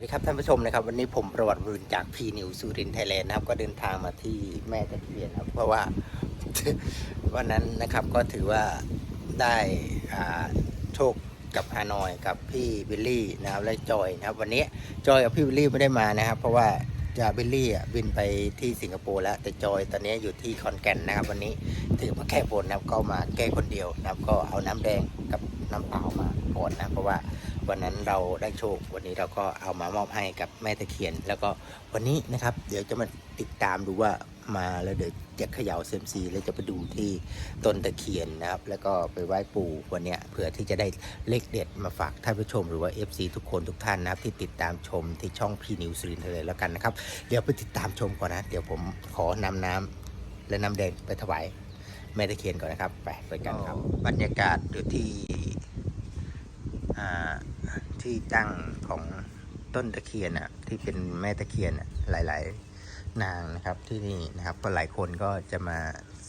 สวัสดีครับท่านผู้ชมนะครับวันนี้ผมประวัติบุญจากพีนิวสุรินไทยแลนด์นะครับ ก็เดินทางมาที่แม่ตะเคียนครับ เพราะว่าวันนั้นนะครับก็ถือว่าได้โชคกับฮานอยกับพี่บิลลี่นะครับและจอยนะครับ วันนี้จอยกับพี่บิลลี่ไม่ได้มานะครับ เพราะว่าจะบิลลี่บินไปที่สิงคโปร์แล้วแต่จอยตอนนี้อยู่ที่คอนแก่นนะครับ วันนี้ถือมาแก้บนนะครับก็มาแก้คนเดียวนะครับ ก็เอาน้ำแดงกับน้ำเปล่ามาก่อนนะเพราะว่าวันนั้นเราได้โชค วันนี้เราก็เอามามอบให้กับแม่ตะเคียน แล้วก็วันนี้นะครับ เดี๋ยวจะมาติดตามดูว่ามาแล้วเดี๋ยวจะเขย่าเซยมซีแล้วจะไปดูที่ต้นตะเคียนนะครับ แล้วก็ไปไหว้ปู่วันเนี้ยเผื่อที่จะได้เลขเด็ดมาฝากท่านผู้ชมหรือว่า FC ทุกคนทุกท่านนะครับ ที่ติดตามชมที่ช่องพีนิวสุรินทร์เลยแล้วกันนะครับ เดี๋ยวไปติดตามชมก่อนนะ เดี๋ยวผมขอนำน้ำและน้ำแดงไปถวายแม่ตะเคียนก่อนนะครับ ไปไปกันครับ บรรยากาศอยู่ที่อ่า ที่ตั้งของต้นตะเคียนอะที่เป็นแม่ตะเคียนอะหลาย ๆ นางนะครับที่นี่นะครับก็หลายคนก็จะมา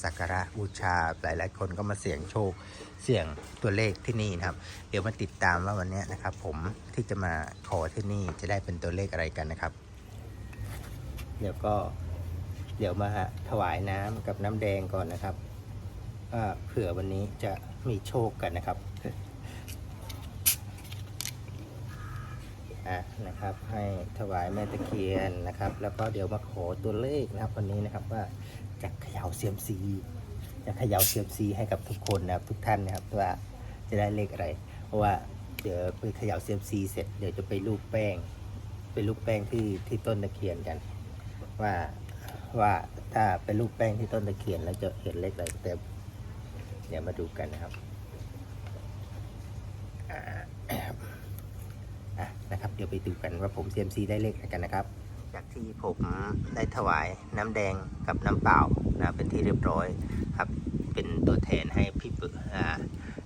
สักการะบูชาหลาย ๆ คนก็มาเสี่ยงโชคเสี่ยงตัวเลขที่นี่นะครับ เดี๋ยวมาติดตามว่าวันนี้นะครับ ผมที่จะมาขอที่นี่จะได้เป็นตัวเลขอะไรกันนะครับ เดี๋ยวก็เดี๋ยวมาถวายน้ำกับน้ำแดงก่อนนะครับว่าเผื่อวันนี้จะมีโชคกันนะครับ อ่ะนะครับ ให้ถวายแม่ตะเคียนนะครับ แล้วก็เดี๋ยวมาขอตัวเลขนะครับวันนี้นะครับว่าจะเขย่าเซียมซีจะเขย่าเซียมซีให้กับทุกคนนะครับทุกท่านนะครับว่าจะได้เลขอะไร เพราะว่าเดี๋ยวไปเขย่าเซียมซีเสร็จเดี๋ยวจะไปลูบแป้ง ไปลูบแป้งที่ที่ต้นตะเคียนกัน ว่าว่าถ้าไปลูบแป้งที่ต้นตะเคียนแล้วจะเห็นเลขอะไรแต่เดี๋ยวมาดูกันนะครับ นะครับ เดี๋ยวไปดูกันว่าผมเซียมซีได้เลขอะไรกันนะครับ จากที่ผมได้ถวายน้ำแดงกับน้ำเปล่านะเป็นที่เรียบร้อยครับ เป็นตัวแทนให้พี่ปึอ่า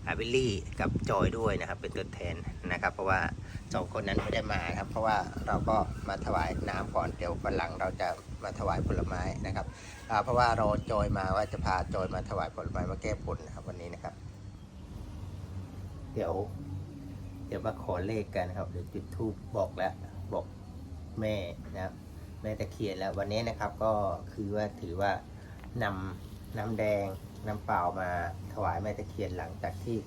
อาวิลลี่กับจอยด้วยนะครับ เป็นตัวแทนนะครับ เพราะว่าสองคนนั้นไม่ได้มาครับ เพราะว่าเราก็มาถวายน้ำก่อนเดี๋ยววันหลังเราจะมาถวายผลไม้นะครับอ่าเพราะว่ารอจอยมาว่าจะพาจอยมาถวายผลไม้มาแก้บนนะครับวันนี้นะครับ เดี๋ยว เดี๋ยวมาขอเลขกันนะครับ เดี๋ยวจุดทูบบอกแล้วบอกแม่นะแม่ตะเคียนแล้ววันนี้นะครับก็คือว่าถือว่านำน้ำแดงน้ำเปล่ามาถวายแม่ตะเคียนหลังจากที่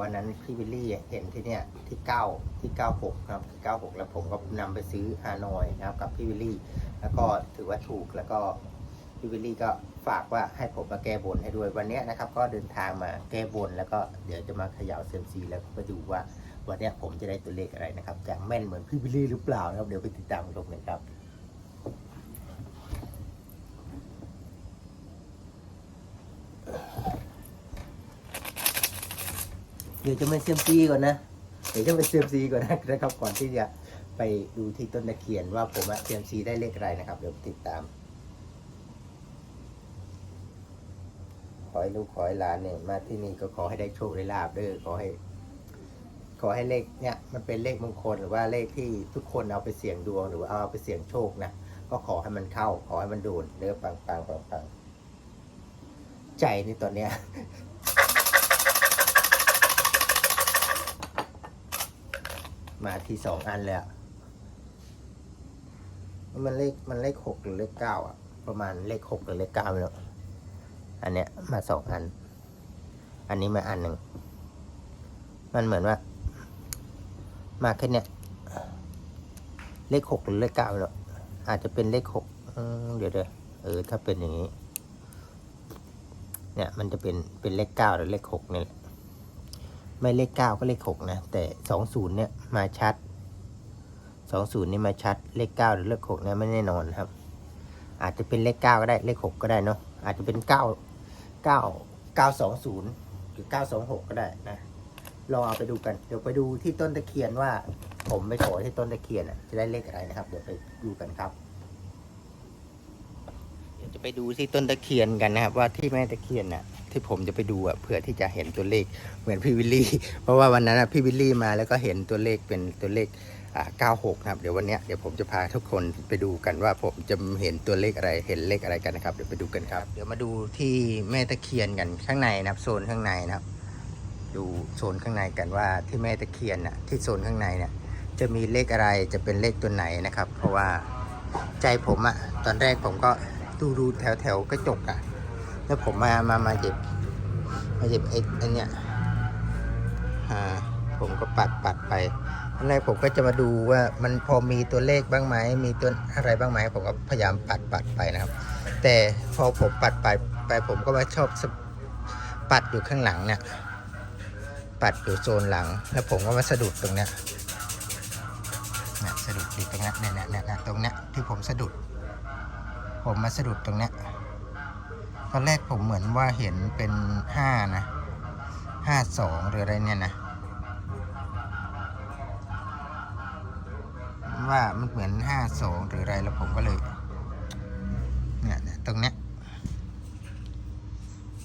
วันนั้นพี่วิลลี่เห็นที่เนี่ยที่เก้าที่เก้าหกครับที่เก้าหกแล้วผมก็นำไปซื้อฮานอยนะครับกับพี่วิลลี่ แล้วก็ถือว่าถูกแล้วก็พี่วิลลี่ก็ฝากว่าให้ผมมาแก้บนให้ด้วยวันนี้นะครับ ก็เดินทางมาแก้บนแล้วก็เดี๋ยวจะมาเขย่าเซมซีแล้วก็ไปดูว่า วันนี้ผมจะได้ตัวเลขอะไรนะครับจะแม่นเหมือนพี่บิลลี่หรือเปล่านะครับ เดี๋ยวไปติดตามชมกันครับเดี๋ยวจะไปเซียมซีก่อนนะเดี๋ยวจะไปเซียมซีก่อนนะนะครับก่อนที่จะไปดูที่ต้นตะเคียนว่าผมเซียมซีได้เลขอะไรนะครับ เดี๋ยวติดตามขอให้ลูกขอให้หลานเนี่ยมาที่นี่ก็ขอให้ได้โชคได้ลาบเด้อขอให้ ขอให้เลขเนี่ยมันเป็นเลขมงคลหรือว่าเลขที่ทุกคนเอาไปเสี่ยงดวงหรือว่าเอาไปเสี่ยงโชคนะก็ขอให้มันเข้า ขอให้มันโดนเด้อปังปังปังปังใจนี่ตอนเนี้ยมาที่สองอันเลยอะมันเลขมันเลขหกหรือเลขเก้าอะประมาณเลขหกหรือเลขเก้าไม่รู้อันเนี้ยมาสองอัน อันนี้มาอันหนึ่ง มันเหมือนว่า มาแค่เนี้ยเลขหกหรือเลขเก้าเนาะอาจจะเป็นเลขหกเดี๋ยวเดี๋ยวเออถ้าเป็นอย่างนี้ เนี่ยมันจะเป็นเป็นเลขเก้าหรือเลขหกนี่แหละไม่เลขเก้าก็เลขหกนะ แต่สองศูนย์เนี่ยมาชัดสองศูนย์นี่มาชัดเลขเก้าหรือเลขหกเนี่ยไม่แน่นอนครับ อาจจะเป็นเลขเก้าก็ได้เลขหกก็ได้เนาะอาจจะเป็นเก้าเก้าเก้าสองศูนย์หรือเก้าสองหกก็ได้นะ ลองเอาไปดูกัน เดี๋ยวไปดูที่ต้นตะเคียนว่า ผมไปขอที่ต้นตะเคียนอะจะได้เลขอะไรนะครับ เดี๋ยวไปดูกันครับ เดี๋ยวจะไปดูที่ต้นตะเคียนกันนะครับ ว่าที่แม่ตะเคียนน่ะ ที่ผมจะไปดูอะเผื่อที่จะเห็นตัวเลขเหมือนพี่วิลลี่ เพราะว่าวันนั้นอะพี่วิลลี่มาแล้วก็เห็นตัวเลขเป็นตัวเลขอ่า96 นะครับ เดี๋ยววันเนี้ยเดี๋ยวผมจะพาทุกคนไปดูกันว่าผมจะเห็นตัวเลขอะไรเห็นเลขอะไรกันนะครับ เดี๋ยวไปดูกันครับ เดี๋ยวมาดูที่แม่ตะเคียนกันข้างในนะครับโซนข้างในนะครับ ดูโซนข้างในกันว่าที่แม่ตะเคียนน่ะที่โซนข้างในเนี่ยจะมีเลขอะไรจะเป็นเลขตัวไหนนะครับ เพราะว่าใจผมอะตอนแรกผมก็ดูดูแถวแถวกระจกอะแล้วผมมามามาหยิบมาหยิบไอ้ไอ้เนี่ยอ่าผมก็ปัดปัดไปตอนแรกผมก็จะมาดูว่ามันพอมีตัวเลขบ้างไหมมีตัวอะไรบ้างไหมผมก็พยายามปัดปัดไปนะครับ แต่พอผมปัดไปไปผมก็มาชอบสปัดอยู่ข้างหลังเนี่ย ปัดอยู่โซนหลัง แล้วผมก็มาสะดุดตรงเนี้ยสะดุดอยู่ตรงเนี้ยเนี่ยเนี่ยเนี่ยตรงเนี้ยที่ผมสะดุด ผมมาสะดุดตรงเนี้ยตอนแรกผมเหมือนว่าเห็นเป็นห้านะห้าสองหรืออะไรเนี่ยนะว่ามันเหมือนห้าสองหรืออะไรแล้วผมก็เลยเนี่ยเนี่ยตรงเนี้ย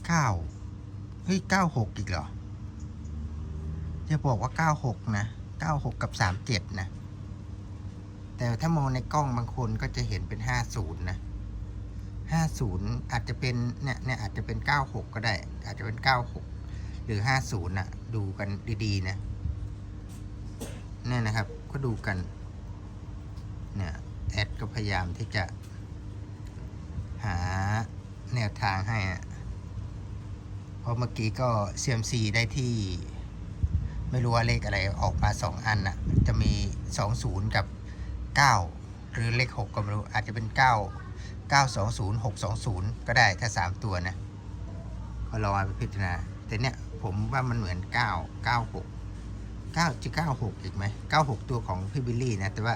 เก้าเฮ้ยเก้าหกอีกเหรอ จะบอกว่า 96 นะ 96 กับ 37 นะ แต่ถ้ามองในกล้องบางคนก็จะเห็นเป็น 50 นะ 50 อาจจะเป็นเนี่ยเนี่ยอาจจะเป็น 96 ก็ได้ อาจจะเป็น 96 หรือ 50นะดูกันดีๆ นะเนี่ยนะครับ ก็ดูกัน เนี่ยแอดก็พยายามที่จะ หาแนวทางให้อะเพราะเมื่อกี้ก็ CMC ได้ที่ ไม่รู้ว่าเลขอะไรออกมา 2 อันน่ะจะมี 20 กับ 9 หรือเลข 6 ก็ไม่รู้ อาจจะเป็น 9 920 620 ก็ได้ถ้า 3 ตัวนะก็ลองไปพิจารณาแต่เนี่ยผมว่ามันเหมือน 9 96 9จะ96 อีกไหม 96 ตัวของพี่บิลลี่นะ แต่ว่า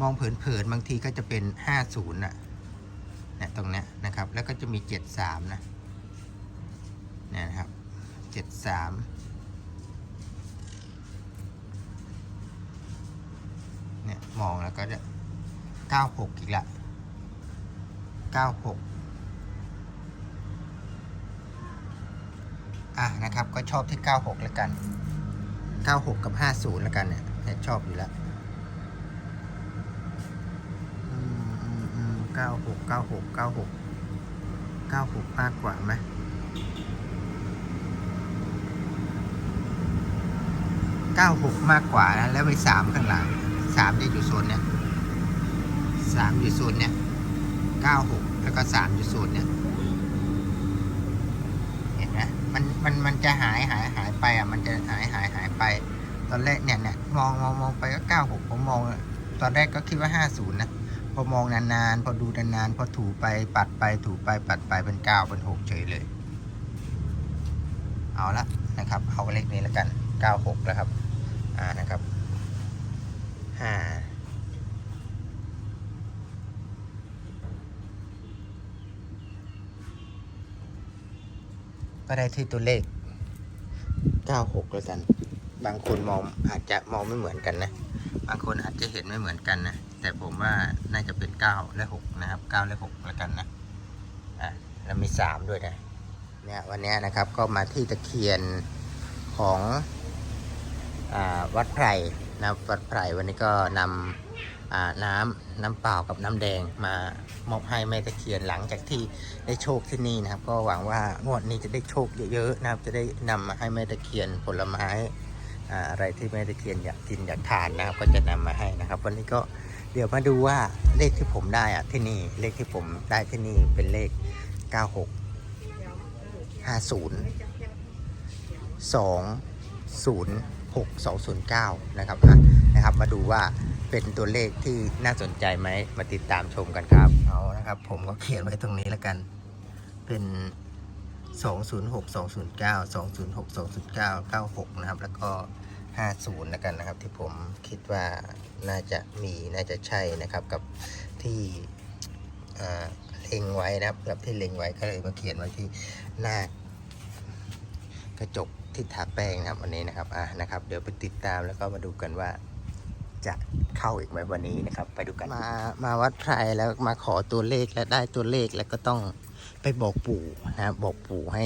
มองเผินๆบางทีก็จะเป็น 50น่ะเนี่ยตรงเนี้ยนะครับ แล้วก็จะมี 73 นะเนี่ยนะครับ 73 เนี่ย มองแล้วก็จะเก้าหกอีกละเก้าหกอะนะครับก็ชอบที่เก้าหกแล้วกันเก้าหกกับห้าศูนย์แล้วกันเนี่ยชอบอยู่แล้วอืมอืมอืมเก้าหกเก้าหกเก้าหกเก้าหกมากกว่าไหมเก้าหกมากกว่านะแล้วไปสามข้างหลัง สามจะอยู่โซนเนี้ยสามอยู่โซนเนี้ยเก้าหกแล้วก็สามอยู่โซนเนี้ยเห็นไหมมันมันมันจะหายหายหายไปอะมันจะหายหายหายไป ตอนแรกเนี่ยเนี่ยมองมองมองไปก็เก้าหกผมมอง ตอนแรกก็คิดว่าห้าศูนย์นะพอมองนานๆ พอดูนานๆ พอถูไปปัดไปถูไปปัดไปเป็นเก้าเป็นหกเฉยเลย เอาละนะครับ เอาเลขนี้แล้วกันเก้าหกแล้วครับ อ่านะครับ ห้า ก็ได้ที่ตัวเลข 96 แล้วกัน บางคนมองอาจจะมองไม่เหมือนกันนะ บางคนอาจจะเห็นไม่เหมือนกันนะ แต่ผมว่าน่าจะเป็น 9 และ 6 นะครับ 9 และ 6 แล้วกันนะ อะ แล้วมี 3 ด้วยนะ เนี่ยวันนี้นะครับก็มาที่ตะเคียนของอวัดไพรนะวัดไพรวันนี้ก็นำอ่า น้ำน้ำเปล่ากับน้ำแดงมามอบให้แม่ตะเคียนหลังจากที่ได้โชคที่นี่นะครับ ก็หวังว่างวดนี้จะได้โชคเยอะๆนะครับ จะได้นำมาให้แม่ตะเคียนผลไม้อะไรที่แม่ตะเคียนอยากกินอยากทานนะครับ ก็จะนำมาให้นะครับ วันนี้ก็เดี๋ยวมาดูว่าเลขที่ผมได้อะที่นี่เลขที่ผมได้ที่นี่เป็นเลข 96 50 2 0 6209 นะครับนะครับ มาดูว่า เป็นตัวเลขที่น่าสนใจไหม มาติดตามชมกันครับ เอานะครับ ผมก็เขียนไว้ตรงนี้แล้วกัน เป็น 206 209 206 209 96 นะครับ แล้วก็ 50แล้วกันนะครับ ที่ผมคิดว่าน่าจะมีน่าจะใช่นะครับกับที่เล็งไว้นะครับกับที่เล็งไว้ก็เลยมาเขียนไว้ที่หน้ากระจกที่ทาแป้งนะครับวันนี้นะครับอะนะครับ เดี๋ยวไปติดตามแล้วก็มาดูกันว่า จะเข้าอีกไหมวันนี้นะครับ ไปดูกัน มามาวัดไพรแล้วมาขอตัวเลขและได้ตัวเลขแล้วก็ต้องไปบอกปู่นะบอกปู่ให้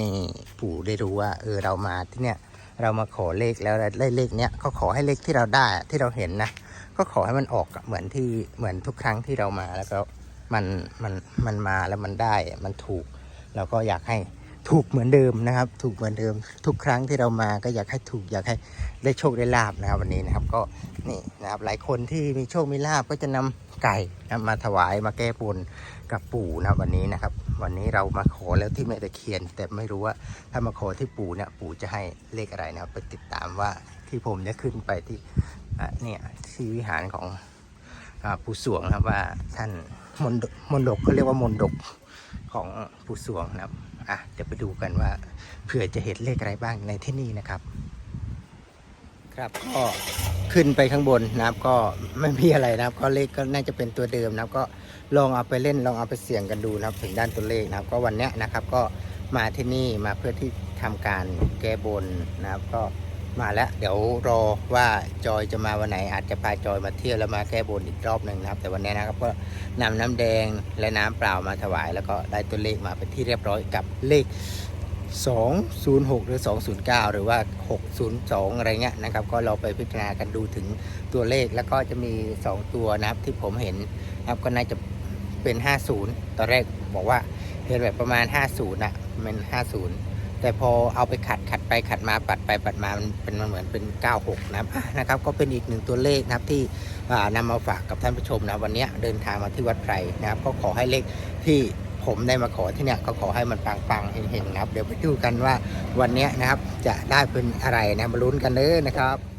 ปู่ได้รู้ว่า เออเรามาที่เนี่ยเรามาขอเลขแล้วได้เลขเนี้ยก็ขอให้เลขที่เราได้ที่เราเห็นนะก็ขอให้มันออกเหมือนที่เหมือนทุกครั้งที่เรามาแล้วก็มันมันมันมาแล้วมันได้มันถูก เราก็อยากให้ ถูกเหมือนเดิมนะครับ ถูกเหมือนเดิม ทุกครั้งที่เรามาก็อยากให้ถูกอยากให้ได้โชคได้ลาบนะครับ วันนี้นะครับ ก็นี่นะครับ หลายคนที่มีโชคมีลาบก็จะนำไก่นะมาถวายมาแก้บนกับปู่นะวันนี้นะครับ วันนี้เรามาขอแล้วที่แม่ตะเคียน แต่ไม่รู้ว่าถ้ามาขอที่ปู่เนี่ยปู่จะให้เลขอะไรนะครับ ไปติดตามว่าที่ผมจะขึ้นไปที่เนี่ยที่วิหารของอปู่สวงนะครับว่าท่านมนดมนดกเขาเรียกว่ามนดกของปู่สวงนะครับ อะเดี๋ยวไปดูกันว่าเผื่อจะเห็นเลขอะไรบ้างในที่นี่นะครับ ครับก็ขึ้นไปข้างบนนะครับก็ไม่มีอะไรนะครับก็เลขก็น่าจะเป็นตัวเดิมนะครับ ก็ลองเอาไปเล่นลองเอาไปเสี่ยงกันดูนะครับ ถึงด้านตัวเลขนะครับ ก็วันเนี้ยนะครับก็มาที่นี่มาเพื่อที่ทำการแก้บนนะครับก็ มาแล้วเดี๋ยวรอว่าจอยจะมาวันไหน อาจจะพาจอยมาเที่ยวแล้วมาแก้บนอีกรอบหนึ่งนะครับ แต่วันนี้นะครับก็นำน้ำแดงและน้ำเปล่ามาถวาย แล้วก็ได้ตัวเลขมาเป็นที่เรียบร้อยกับเลข 206 หรือ 209 หรือว่า 602 อะไรเงี้ยนะครับ ก็เราไปพิจารณากันดูถึงตัวเลขแล้วก็จะมี 2 ตัวนะครับที่ผมเห็นนะครับก็น่าจะเป็น 50 ตอนแรกบอกว่าเห็นแบบประมาณ 50นะเป็น 50 แต่พอเอาไปขัดขัดไปขัดมาปัดไปปัดมามันเป็นมันเหมือนเป็น 96 นะครับอะนะครับ ก็เป็นอีกหนึ่งตัวเลขนะครับที่นำนำมาฝากกับท่านผู้ชมนะวันนี้เดินทางมาที่วัดไพรนะครับ ก็ขอให้เลขที่ผมได้มาขอที่เนี่ยก็ขอให้มันปังๆเห็งๆนะครับ เดี๋ยวไปดูกันว่าวันนี้นะครับจะได้เป็นอะไรนะมาลุ้นกันเลยนะครับ